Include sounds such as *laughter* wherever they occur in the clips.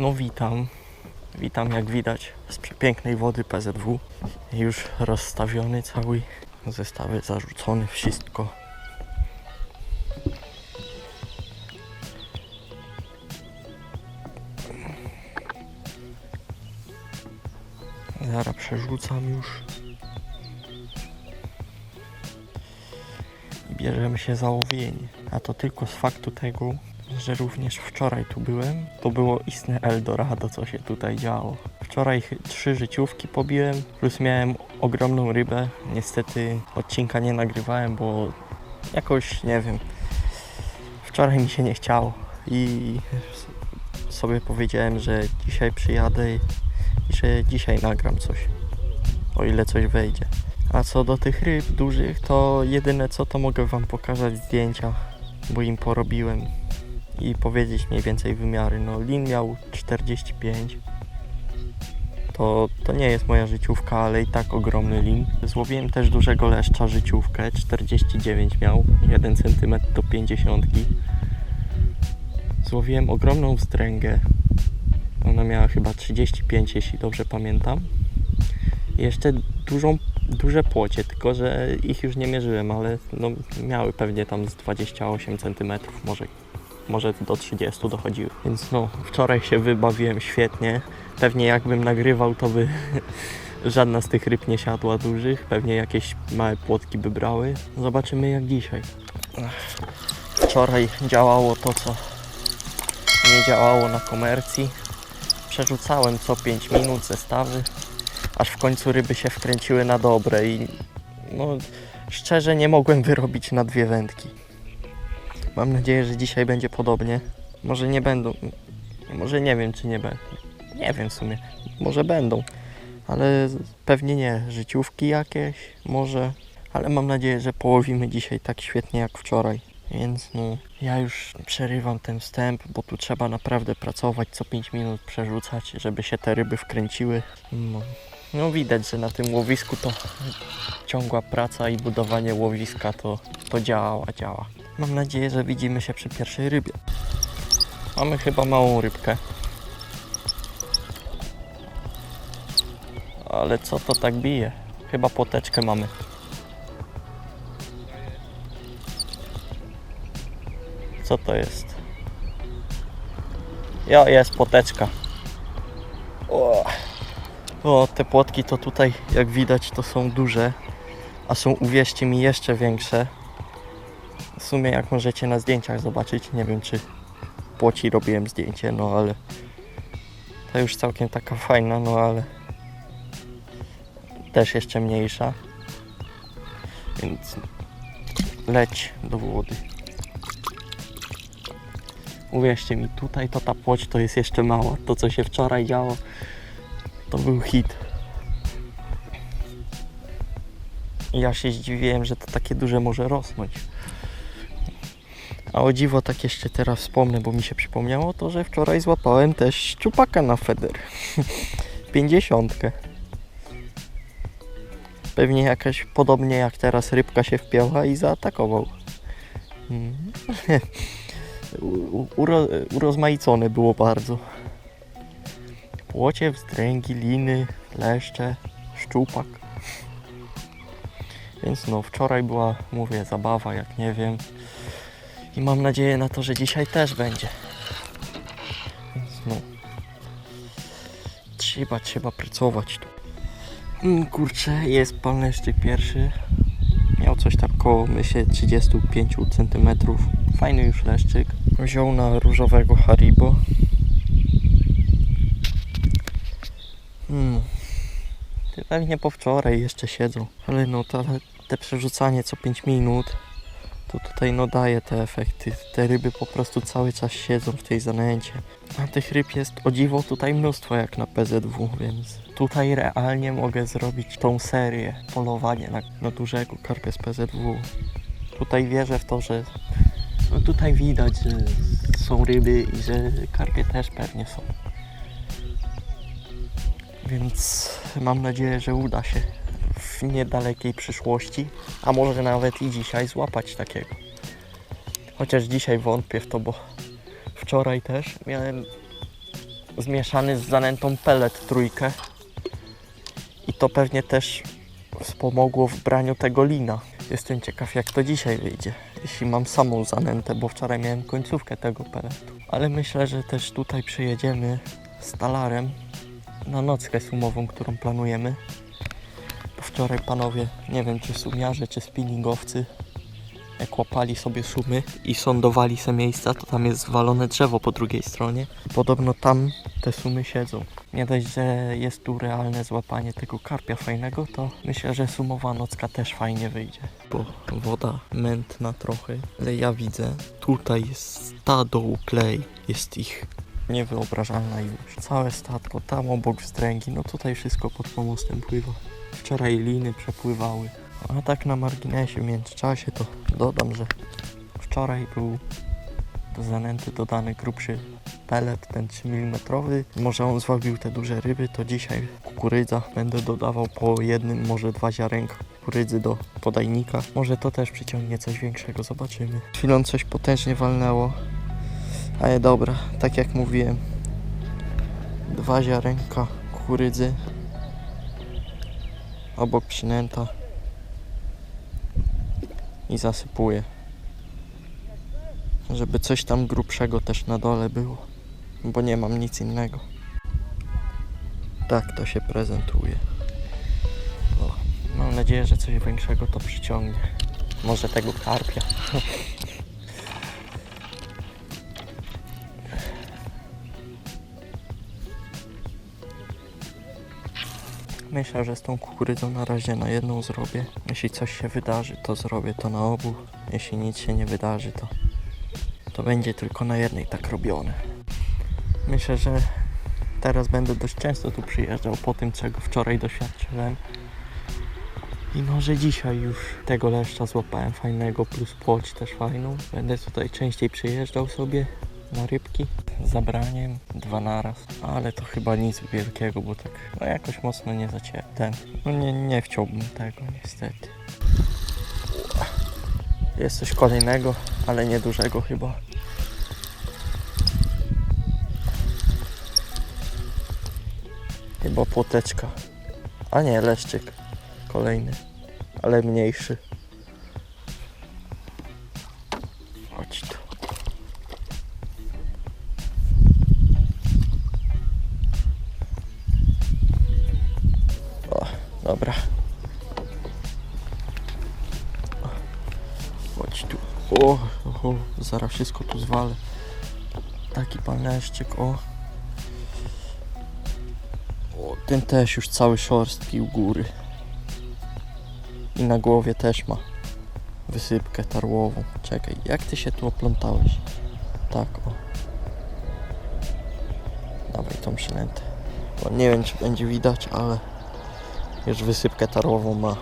No witam. Witam jak widać z przepięknej wody PZW. Już rozstawiony cały, zestawy zarzucone, wszystko. Zaraz przerzucam już. Bierzemy się za łowienie. A to tylko z faktu tego, że również wczoraj tu byłem. To było istne Eldorado, co się tutaj działo. Wczoraj trzy życiówki pobiłem, plus miałem ogromną rybę. Niestety odcinka nie nagrywałem, bo jakoś nie wiem. Wczoraj mi się nie chciało i sobie powiedziałem, że dzisiaj przyjadę i że dzisiaj nagram coś. O ile coś wejdzie. A co do tych ryb dużych, to jedyne co to mogę wam pokazać zdjęcia, bo im porobiłem i powiedzieć mniej więcej wymiary. No lin miał 45. To, to nie jest moja życiówka, ale i tak ogromny lin. Złowiłem też dużego leszcza życiówkę, 49 miał, 1 cm do 50. Złowiłem ogromną wstręgę. Ona miała chyba 35, jeśli dobrze pamiętam. Jeszcze dużą, duże płocie, tylko że ich już nie mierzyłem, ale no, miały pewnie tam z 28 cm, może, może do 30 dochodziły. Więc no, wczoraj się wybawiłem świetnie. Pewnie jakbym nagrywał, to by *laughs* żadna z tych ryb nie siadła dużych. Pewnie jakieś małe płotki by brały. Zobaczymy jak dzisiaj. Wczoraj działało to, co nie działało na komercji. Przerzucałem co 5 minut zestawy, aż w końcu ryby się wkręciły na dobre i no szczerze nie mogłem wyrobić na dwie wędki. Mam nadzieję, że dzisiaj będzie podobnie. Może nie będą, może nie wiem czy nie będą. Nie wiem w sumie, może będą, ale pewnie nie. Życiówki jakieś, może, ale mam nadzieję, że połowimy dzisiaj tak świetnie jak wczoraj. Więc no, ja już przerywam ten wstęp, bo tu trzeba naprawdę pracować, co 5 minut przerzucać, żeby się te ryby wkręciły. No, no widać, że na tym łowisku to ciągła praca i budowanie łowiska to, to działa, działa. Mam nadzieję, że widzimy się przy pierwszej rybie. Mamy chyba małą rybkę. Ale co to tak bije? Chyba poteczkę mamy. Co to jest? Jo, jest poteczka. O. o, te płotki to tutaj, jak widać, to są duże, a są, uwierzcie mi, jeszcze większe. Sumie, jak możecie na zdjęciach zobaczyć, nie wiem, czy płoci robiłem zdjęcie, no ale to już całkiem taka fajna, no ale też jeszcze mniejsza. Więc leć do wody. Uwierzcie mi, tutaj to ta płoć to jest jeszcze mała. To co się wczoraj działo, to był hit. Ja się zdziwiłem, że to takie duże może rosnąć. A o dziwo tak jeszcze teraz wspomnę, bo mi się przypomniało to, że wczoraj złapałem też szczupaka na feder. *laughs* Pięćdziesiątkę. Pewnie jakaś podobnie jak teraz rybka się wpięła i zaatakował. Mm. *laughs* Uro, urozmaicone było bardzo. Płocie, wstręgi, liny, leszcze, szczupak. Więc no, wczoraj była, mówię, zabawa, jak nie wiem. I mam nadzieję na to, że dzisiaj też będzie. No. Trzeba, trzeba pracować tu. Mm, Kurczę, jest pan leszczyk pierwszy. Miał coś tak koło, myślę, 35 cm. Fajny już leszczyk. Wziął na różowego Haribo. Hmm. Pewnie po wczoraj jeszcze siedzą. Ale no to, te przerzucanie co 5 minut to tutaj no daje te efekty. Te ryby po prostu cały czas siedzą w tej zanęcie. A tych ryb jest o dziwo tutaj mnóstwo jak na PZW, więc tutaj realnie mogę zrobić tą serię polowanie na, na dużego karpia z PZW. Tutaj wierzę w to, że no tutaj widać, że są ryby i że karpie też pewnie są. Więc mam nadzieję, że uda się w niedalekiej przyszłości, a może nawet i dzisiaj złapać takiego. Chociaż dzisiaj wątpię w to, bo wczoraj też miałem zmieszany z zanętą pellet trójkę. I to pewnie też wspomogło w braniu tego lina. Jestem ciekaw jak to dzisiaj wyjdzie, jeśli mam samą zanętę, bo wczoraj miałem końcówkę tego peletu. Ale myślę, że też tutaj przyjedziemy z talarem na nockę sumową, którą planujemy. Wczoraj panowie, nie wiem czy sumiarze, czy spinningowcy, jak łapali sobie sumy i sądowali se miejsca, to tam jest zwalone drzewo po drugiej stronie. Podobno tam te sumy siedzą. Nie dość, że jest tu realne złapanie tego karpia fajnego, to myślę, że sumowa nocka też fajnie wyjdzie. Bo woda mętna trochę, ale ja widzę, tutaj jest stado uklej, jest ich niewyobrażalna ilość. Całe statko, tam obok wstręgi, no tutaj wszystko pod pomostem pływa. Wczoraj liny przepływały. A tak na marginesie w międzyczasie to dodam, że wczoraj był do zanęty dodany grubszy pelet, ten 3 mm. Może on zwabił te duże ryby, to dzisiaj kukurydza. Będę dodawał po jednym, może dwa ziarenka kukurydzy do podajnika. Może to też przyciągnie coś większego, zobaczymy. Chwilą coś potężnie walnęło. Ale dobra, tak jak mówiłem, dwa ziarenka kukurydzy obok przynęta i zasypuję. Żeby coś tam grubszego też na dole było, bo nie mam nic innego. Tak to się prezentuje. O, mam nadzieję, że coś większego to przyciągnie. Może tego karpia. Myślę, że z tą kukurydzą na razie na jedną zrobię. Jeśli coś się wydarzy, to zrobię to na obu. Jeśli nic się nie wydarzy, to, to będzie tylko na jednej tak robione. Myślę, że teraz będę dość często tu przyjeżdżał po tym, czego wczoraj doświadczyłem. I może dzisiaj już tego leszcza złapałem fajnego, plus płoć też fajną. Będę tutaj częściej przyjeżdżał sobie na rybki z zabraniem, dwa naraz. Ale to chyba nic wielkiego, bo tak no jakoś mocno nie zacię... ten. No nie, nie chciałbym tego niestety. Jest coś kolejnego, ale niedużego chyba. Chyba płoteczka. A nie, leszczyk. Kolejny. Ale mniejszy. O. O, ten też już cały szorstki u góry. I na głowie też ma wysypkę tarłową. Czekaj, jak ty się tu oplątałeś? Tak, o. Dawaj tą przynętę. Bo nie wiem, czy będzie widać, ale już wysypkę tarłową ma.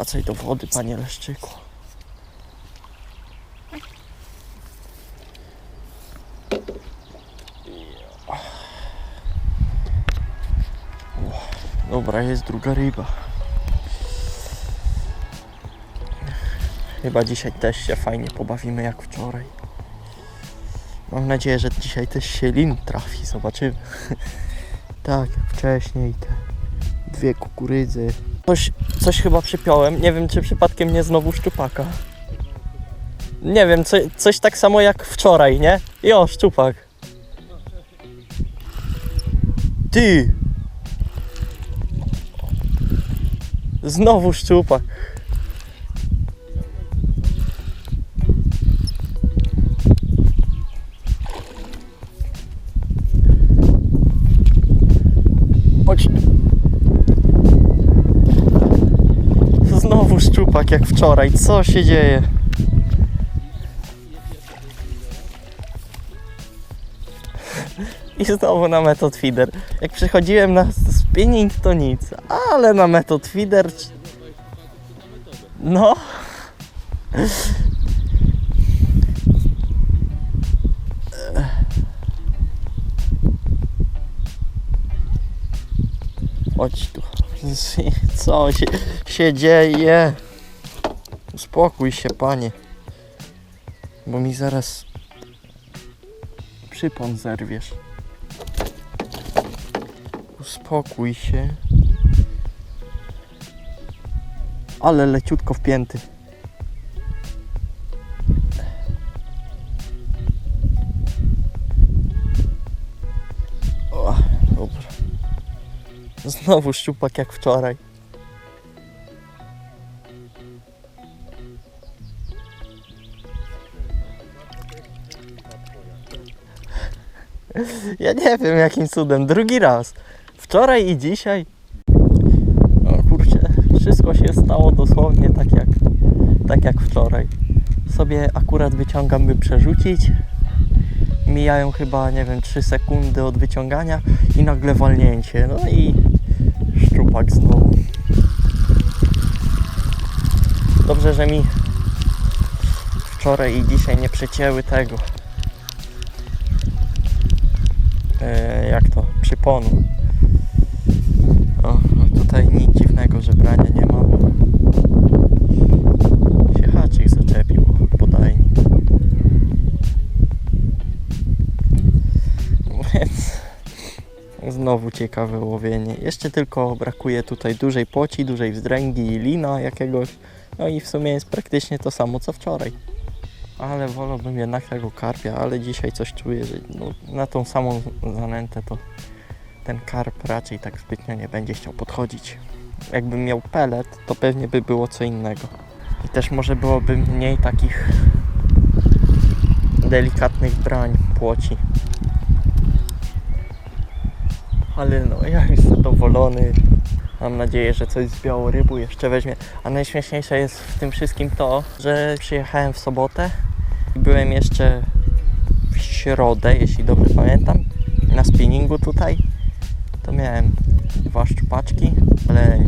Wracaj do wody, panie Leszczyku. Dobra, jest druga ryba. Chyba dzisiaj też się fajnie pobawimy jak wczoraj. Mam nadzieję, że dzisiaj też się lin trafi, zobaczymy. *laughs* tak, jak wcześniej te dwie kukurydzy. Coś, coś chyba przypiąłem, nie wiem czy przypadkiem nie znowu szczupaka. Nie wiem, co, coś tak samo jak wczoraj, nie? Jo, szczupak. Ty! Znowu szczupak. Szczupak jak wczoraj. Co się dzieje? I znowu na method feeder. Jak przychodziłem na spinning to nic, ale na method feeder... No. Chodź tu. Co się, się dzieje? Uspokój się, panie. Bo mi zaraz przypon zerwiesz. Uspokój się. Ale leciutko wpięty. O, dobra. Znowu szczupak jak wczoraj. Ja nie wiem jakim cudem, drugi raz. Wczoraj i dzisiaj. O kurczę, wszystko się stało dosłownie tak jak, tak jak wczoraj. Sobie akurat wyciągam, by przerzucić. Mijają chyba, nie wiem, 3 sekundy od wyciągania i nagle walnięcie. No i szczupak znowu. Dobrze, że mi wczoraj i dzisiaj nie przecięły tego. E, jak to? Przyponu. O, tutaj nic dziwnego, że brania nie ma, się haczyk zaczepił podajnik. Więc znowu ciekawe łowienie. Jeszcze tylko brakuje tutaj dużej płoci, dużej wzdręgi i lina jakiegoś. No i w sumie jest praktycznie to samo co wczoraj. Ale wolałbym jednak tego karpia, ale dzisiaj coś czuję, że no, na tą samą zanętę to ten karp raczej tak zbytnio nie będzie chciał podchodzić. Jakbym miał pelet, to pewnie by było co innego. I też może byłoby mniej takich delikatnych brań płoci. Ale no, ja już zadowolony. Mam nadzieję, że coś z białorybu jeszcze weźmie. A najśmieszniejsze jest w tym wszystkim to, że przyjechałem w sobotę byłem jeszcze w środę, jeśli dobrze pamiętam, na spinningu tutaj. To miałem dwa szczupaczki, ale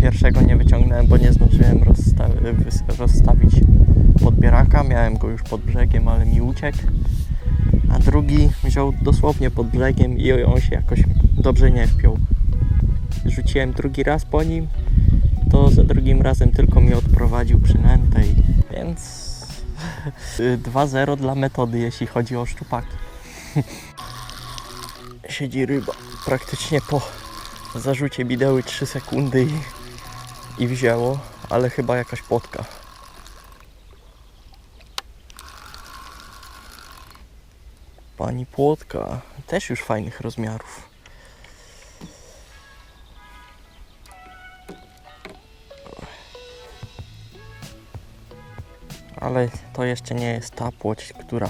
pierwszego nie wyciągnąłem, bo nie zdążyłem rozsta- rozstawić podbieraka. Miałem go już pod brzegiem, ale mi uciekł. A drugi wziął dosłownie pod brzegiem i on się jakoś dobrze nie wpiął. Rzuciłem drugi raz po nim, to za drugim razem tylko mi odprowadził przynętę więc 2-0 dla metody, jeśli chodzi o szczupaki. *laughs* Siedzi ryba praktycznie po zarzucie bideły 3 sekundy i, i wzięło, ale chyba jakaś potka. Pani płotka, też już fajnych rozmiarów. Ale to jeszcze nie jest ta płoć, która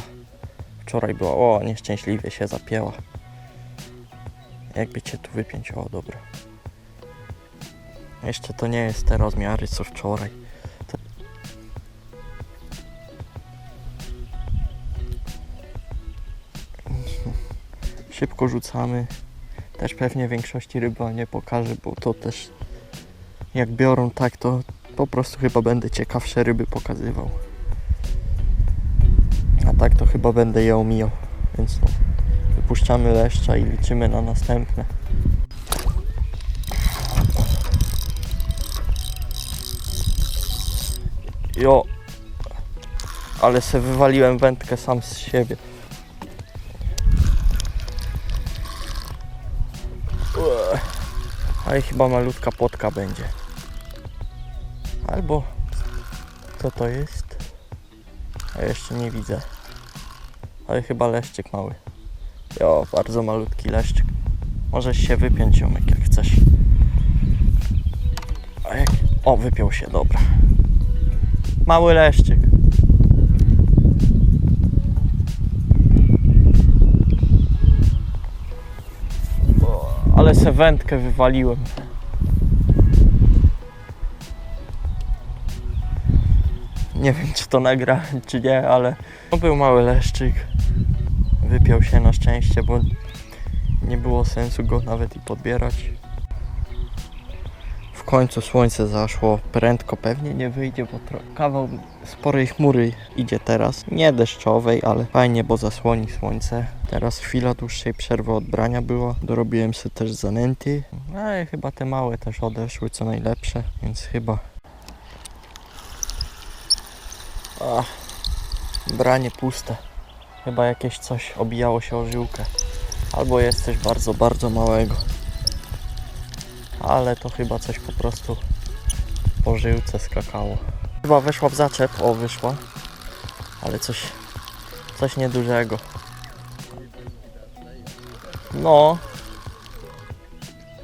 wczoraj była. O, nieszczęśliwie się zapięła. Jakby cię tu wypiąć, o dobra. Jeszcze to nie jest te rozmiary co wczoraj. *laughs* Szybko rzucamy. Też pewnie większości ryba nie pokażę, bo to też jak biorą tak, to po prostu chyba będę ciekawsze ryby pokazywał. A tak to chyba będę je omijał, więc no, wypuszczamy leszcza i liczymy na następne. Jo, ale se wywaliłem wędkę sam z siebie. Ale chyba malutka potka będzie. Albo co to jest? A jeszcze nie widzę. Ale chyba leszczyk mały. Jo, bardzo malutki leszczyk. Możesz się wypiąć, ziomek, jak chcesz. A jak... O, wypiął się, dobra. Mały leszczyk. O, ale se wędkę wywaliłem. Nie wiem, czy to nagra, czy nie, ale to był mały leszczyk. Wypiął się na szczęście, bo nie było sensu go nawet i podbierać. W końcu słońce zaszło, prędko pewnie nie wyjdzie, bo kawał sporej chmury idzie teraz. Nie deszczowej, ale fajnie, bo zasłoni słońce. Teraz chwila dłuższej przerwy od brania była. Dorobiłem sobie też zanęty. No i chyba te małe też odeszły co najlepsze, więc chyba Branie puste. Chyba jakieś coś obijało się o żyłkę. Albo jest coś bardzo, bardzo małego. Ale to chyba coś po prostu po żyłce skakało. Chyba weszła w zaczep, o wyszła. Ale coś, coś niedużego. No.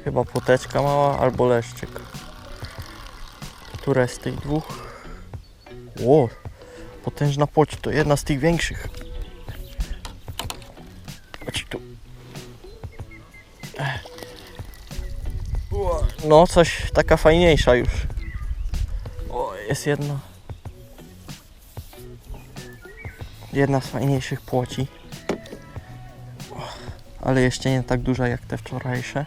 Chyba płoteczka mała albo leszczyk. Które z tych dwóch? Ło, potężna płoć, to jedna z tych większych. Chodź tu. No, coś taka fajniejsza już. O, jest jedna. Jedna z fajniejszych płoci. Ale jeszcze nie tak duża jak te wczorajsze.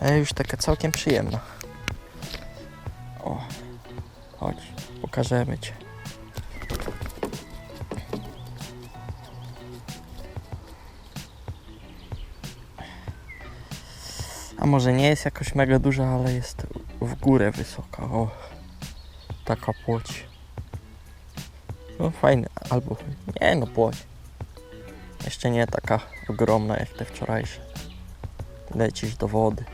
Ale już taka całkiem przyjemna. Pokażemy Cię. A może nie jest jakoś mega duża, ale jest w górę wysoka. O, taka płoć. No fajne, albo nie no płoć. Jeszcze nie taka ogromna jak te wczorajsze. Lecisz do wody.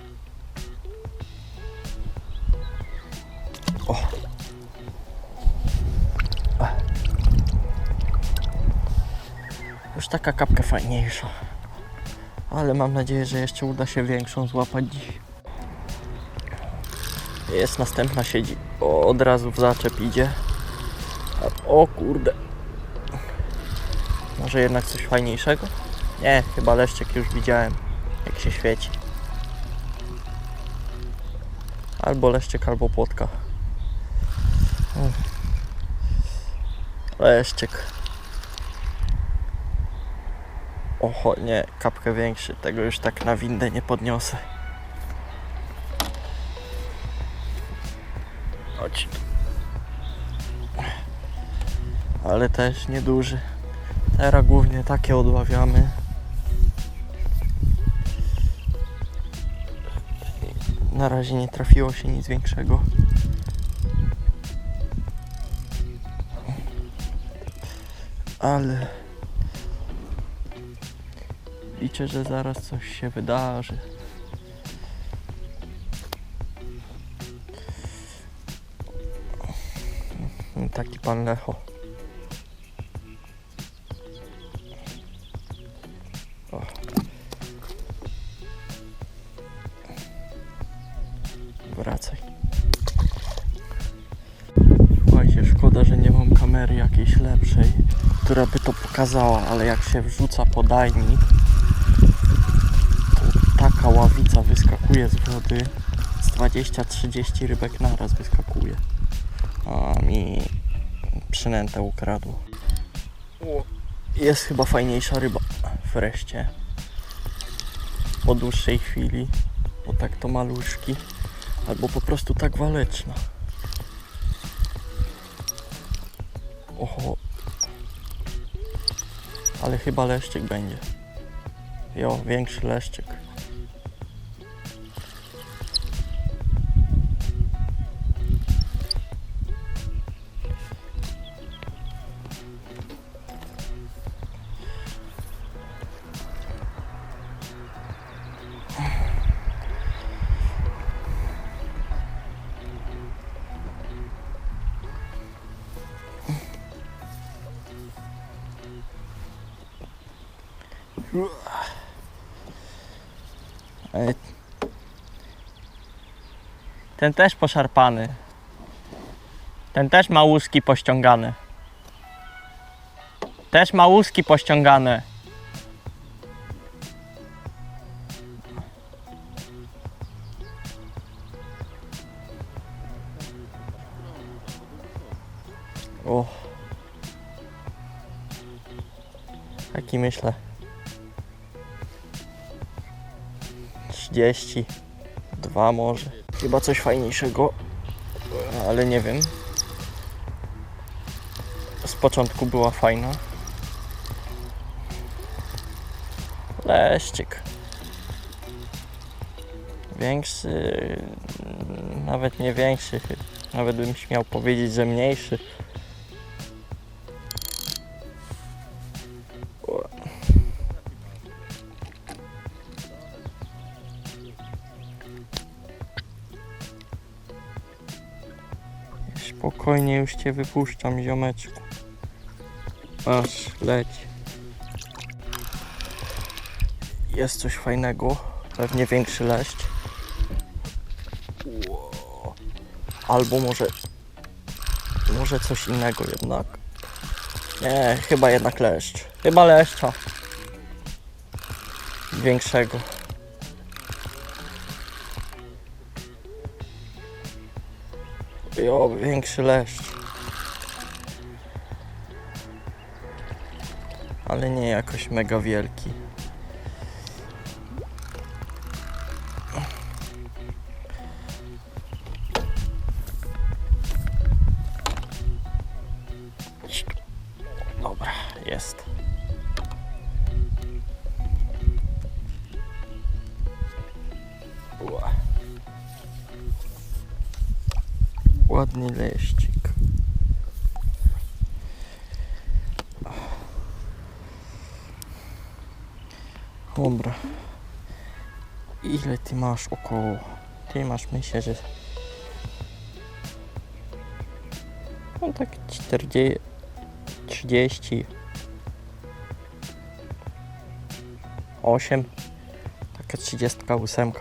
Taka kapka fajniejsza. Ale mam nadzieję, że jeszcze uda się większą złapać dziś. Jest następna siedzi. O, od razu w zaczep idzie. O kurde. Może jednak coś fajniejszego? Nie, chyba leszczyk już widziałem, jak się świeci. Albo leszczyk, albo płotka. Leszczyk. Oho, nie, kapkę większy. Tego już tak na windę nie podniosę. Chodź. Ale też nieduży. Teraz głównie takie odławiamy. Na razie nie trafiło się nic większego. Ale liczę, że zaraz coś się wydarzy. Taki pan Lecho. Wracaj. Słuchajcie, szkoda, że nie mam kamery jakiejś lepszej, która by to pokazała, ale jak się wrzuca podajnik, to taka ławica wyskakuje z wody. Z 20-30 rybek naraz wyskakuje. A mi przynętę ukradło. O, Jest chyba fajniejsza ryba wreszcie. Po dłuższej chwili. Bo tak to maluszki. Albo po prostu tak waleczna. Oho. Ale chyba leszczyk będzie. Jo, większy leszczyk. Ten też poszarpany. Ten też ma łuski pościągane. Też ma łuski pościągane. 32 może. Chyba coś fajniejszego, ale nie wiem. Z początku była fajna. Leszczyk. Większy, nawet nie większy, Nawet bym śmiał powiedzieć, że mniejszy. Spokojnie już cię wypuszczam, ziomeczku. Aż leć. Jest coś fajnego. Pewnie większy leszcz. Albo może. Może coś innego jednak. Nie, chyba jednak leszcz. Chyba leszcza. Większego. Jo, większy leszcz. Ale nie jakoś mega wielki. Masz około? Ty masz myślę, że... No tak 40... 30... 8 Taka 38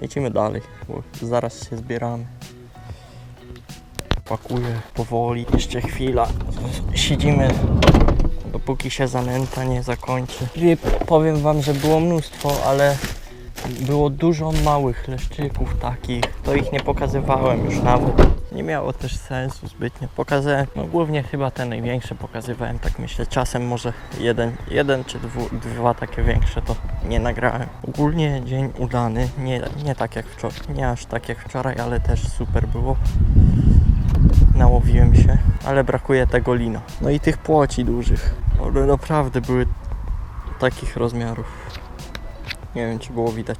Lecimy dalej, bo zaraz się zbieramy. Pakuję powoli, jeszcze chwila. Siedzimy dopóki się zanęta nie zakończy Ryb powiem wam, że było mnóstwo, ale było dużo małych leszczyków takich, to ich nie pokazywałem już nawet. Nie miało też sensu zbytnio. Pokazałem, no głównie chyba te największe pokazywałem, tak myślę. Czasem może jeden, jeden czy dwu, dwa takie większe to nie nagrałem. Ogólnie dzień udany, nie, nie tak jak wczoraj, nie aż tak jak wczoraj, ale też super było. Nałowiłem się, ale brakuje tego lina. No i tych płoci dużych. One naprawdę były takich rozmiarów. Nie wiem, czy było widać.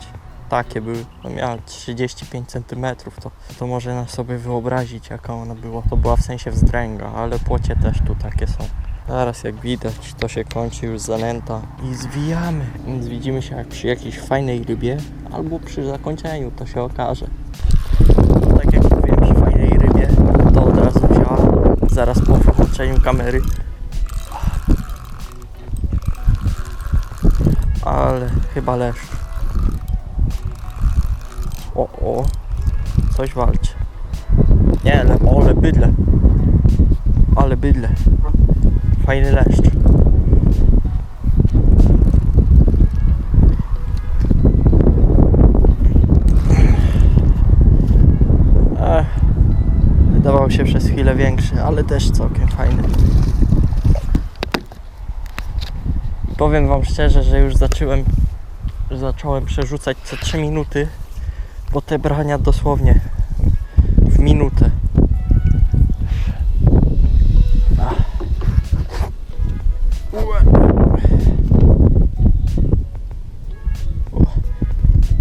Takie były. No miała 35 cm, to, to można sobie wyobrazić, jaka ona była. To była w sensie wzdręga, ale płocie też tu takie są. Zaraz jak widać, to się kończy już zanęta i zwijamy. Więc widzimy się jak przy jakiejś fajnej rybie, albo przy zakończeniu, to się okaże. Tak jak mówiłem, przy fajnej rybie, to od razu wzięła zaraz po włączeniu kamery. Ale chyba leszcz. O, o. Coś walczy. Nie, ale, ale bydle. Ale bydle. Fajny leszcz. Ech, wydawał się przez większy, ale też całkiem fajny. Powiem wam szczerze, że już zacząłem zacząłem przerzucać co 3 minuty, bo te brania dosłownie w minutę.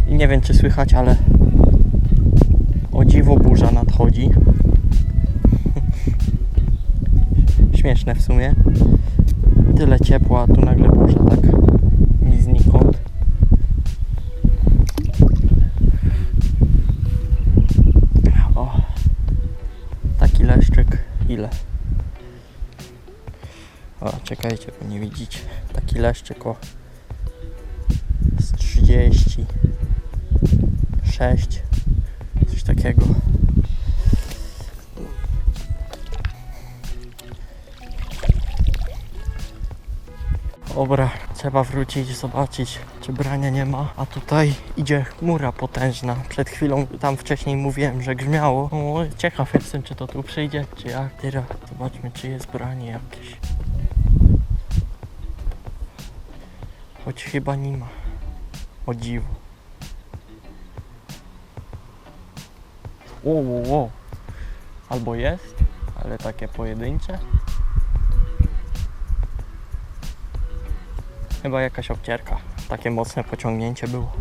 I nie wiem czy słychać, ale o dziwo burza nadchodzi. Śmieszne w sumie. Tyle ciepła, a tu nagle burza tak ni znikąd. O, taki leszczyk. Ile? O, czekajcie, bo nie widzicie. Taki leszczyk o z 30 6 coś takiego. Dobra, trzeba wrócić, zobaczyć, czy brania nie ma. A tutaj idzie chmura potężna. Przed chwilą tam wcześniej mówiłem, że grzmiało. O, ciekaw jestem, czy to tu przyjdzie, czy jak. Teraz zobaczmy, czy jest branie jakieś. Choć chyba nie ma. O dziwo. Ło, ło. Albo jest, ale takie pojedyncze. Chyba jakaś obcierka. Takie mocne pociągnięcie było.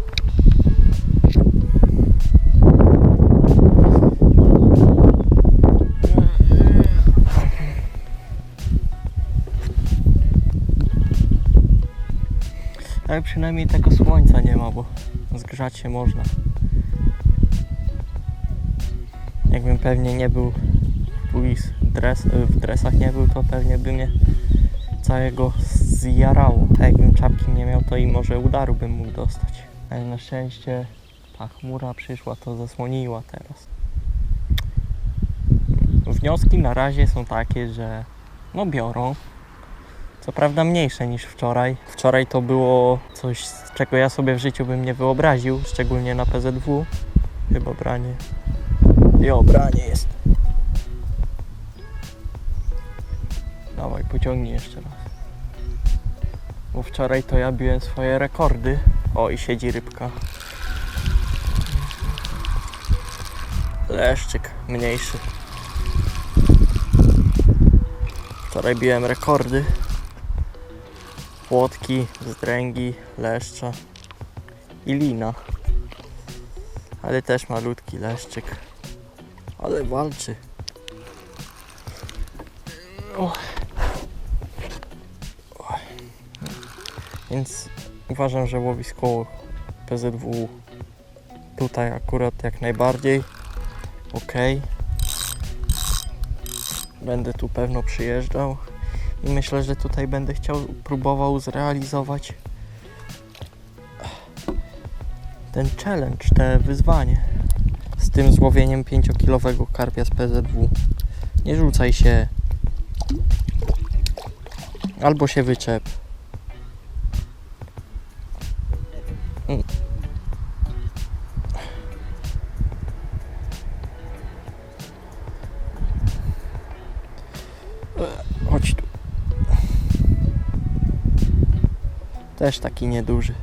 Ale przynajmniej tego słońca nie ma, bo zgrzać się można. Jakbym pewnie nie był w, dres, w dresach nie był, to pewnie by mnie całego zjarało. A jakbym czapki nie miał, to i może udaru bym mógł dostać. Ale na szczęście ta chmura przyszła, to zasłoniła teraz. Wnioski na razie są takie, że no biorą. Co prawda mniejsze niż wczoraj. Wczoraj to było coś, czego ja sobie w życiu bym nie wyobraził, szczególnie na PZW. Chyba branie. Jo, branie jest. Dawaj, pociągnij jeszcze raz. Bo wczoraj to ja biłem swoje rekordy. O, i siedzi rybka. Leszczyk, mniejszy. Wczoraj biłem rekordy. Płotki, zdręgi, leszcza i lina. Ale też malutki leszczyk. Ale walczy. O. Więc uważam, że łowisko PZW tutaj akurat jak najbardziej ok. Będę tu pewno przyjeżdżał i myślę, że tutaj będę chciał próbował zrealizować ten challenge, te wyzwanie z tym złowieniem 5-kilowego karpia z PZW. Nie rzucaj się. Albo się wyczep. Też taki nieduży.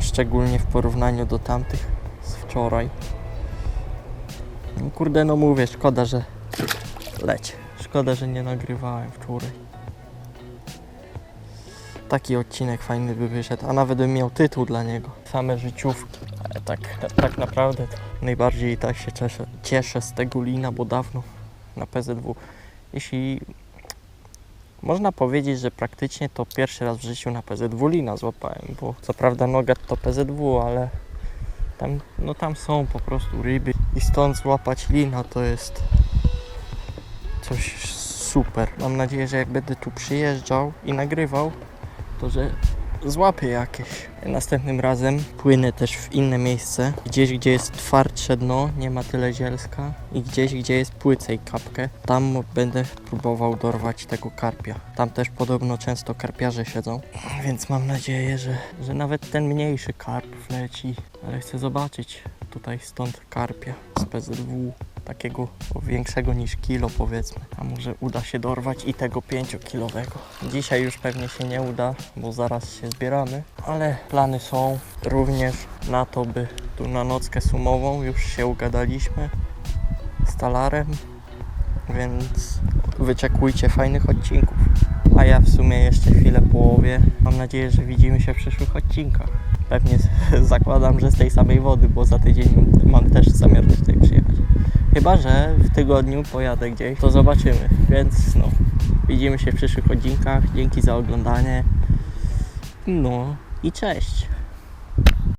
Szczególnie w porównaniu do tamtych z wczoraj. No Kurde, no mówię, szkoda, że leć. Szkoda, że nie nagrywałem wczoraj. Taki odcinek fajny by wyszedł, a nawet bym miał tytuł dla niego. Same życiówki. Ale tak, tak naprawdę najbardziej tak się cieszę, cieszę z tego lina, bo dawno na PZW. Jeśli można powiedzieć, że praktycznie to pierwszy raz w życiu na PZW lina złapałem, bo co prawda noga to PZW, ale tam, no tam są po prostu ryby i stąd złapać lina to jest coś super. Mam nadzieję, że jak będę tu przyjeżdżał i nagrywał, to że złapię jakieś. Następnym razem płynę też w inne miejsce, gdzieś gdzie jest twardsze dno, nie ma tyle zielska i gdzieś gdzie jest płycej kapkę. Tam będę próbował dorwać tego karpia. Tam też podobno często karpiarze siedzą, *clears throat* więc mam nadzieję, że, że nawet ten mniejszy karp wleci, ale chcę zobaczyć tutaj stąd karpia z PZW. Takiego większego niż kilo powiedzmy, a może uda się dorwać i tego 5-kilowego. Dzisiaj już pewnie się nie uda, bo zaraz się zbieramy, ale plany są również na to, by tu na nockę sumową już się ugadaliśmy z talarem, więc wyczekujcie fajnych odcinków. A ja w sumie jeszcze chwilę połowie. Mam nadzieję, że widzimy się w przyszłych odcinkach. Pewnie *laughs* zakładam, że z tej samej wody, bo za tydzień mam też zamiar tutaj przyjechać. Chyba, że w tygodniu pojadę gdzieś, to zobaczymy. Więc no, widzimy się w przyszłych odcinkach. Dzięki za oglądanie. No i cześć.